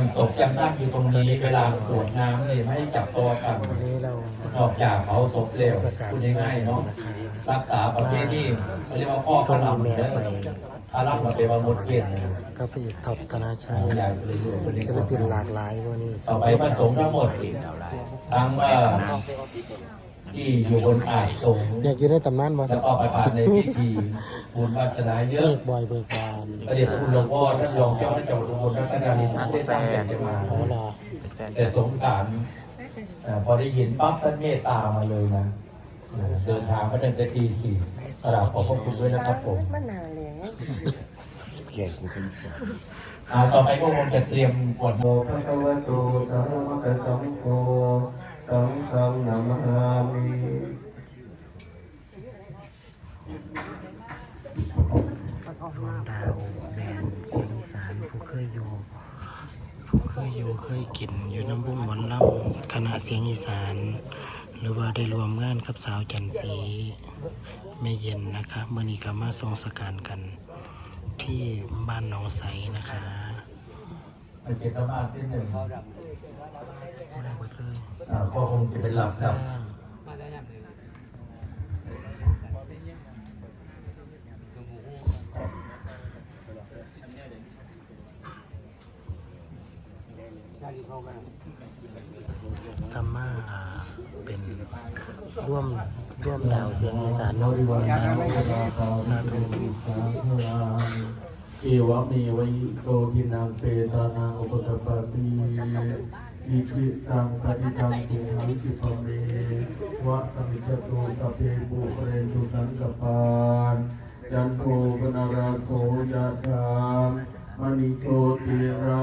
งศพยังนั่งอยู่ตรงนี้เวลากรวดน้ำเนี่ยไม่ให้จับตัวกันวันนี้เรานอกจากเผาศพเร็วพูดง่ายๆเนาะรักษาประเภทนี้เขาเรียกว่าข้อขลังเลยถ้ารับเราไปประมดเกณฑ์เลยก็ไปอีกท็อปธนาชัยใหญ่ไปเรื่อยๆไปเรื่ศิลปินหอลายกหลายวันนี้ๆต่อไปพระสงฆ์ทั้งหมดทั้งเอ่อที่อยู่บนอาสงฆ์อยากอยู่ในตำนานบ่แล้วก็ไปผ่านในพิธีบุญวาสนาเยเบิอะกบอยเบิกบาน ประเด็จคุณหลวงพ่อท่านรองเจ้าหน้าที่จังหวัดอุบลราชธานีท่านได้ตั้งใจจะมาอ๋อเหรอแต่สงสารเอ่อพอได้ยินปั๊บท่านเมตตามาเลยนะเออเดินทางมาตั้งแต่ตีสี่กราบขอบพระคุณด้วยนะครับผมมันนานเลยเก่งขึ้นอ่าต่อไปก็คงจะเตรียมกวดโมภะคะวะโตสาวกสังโฆสังฆังนามามิ ดาวแบนเสียงอีสานผู้เคยอยู่ผู้เคยอยู่เคยกินอยู่น้ำบุ้งหมอนเล่าคณะเสียงอีสาน หรือว่าได้รวมงานกับสาวจันสีไม่เย็นนะคะเมื่อนี้ก็มาทรงสการกันที่บ้านหนองใสนะคะเป็นเจตมาที่หนึ่งไม่ได้หมดเลยอ่าก็คงจะเป็นหลับครับ ซัมมาเป็นร่วมร่วมดาวเสียงอีสานเนาะสาธุสาธุเอวะเมวะยิโตทินังเปตานังอุปกปปติอิจิตังปฏิตังตุหังคิปเมวะสัมจตุสพเพปุเรนตุสังกปานยันโทปนาราโสยะธามณิโชติรา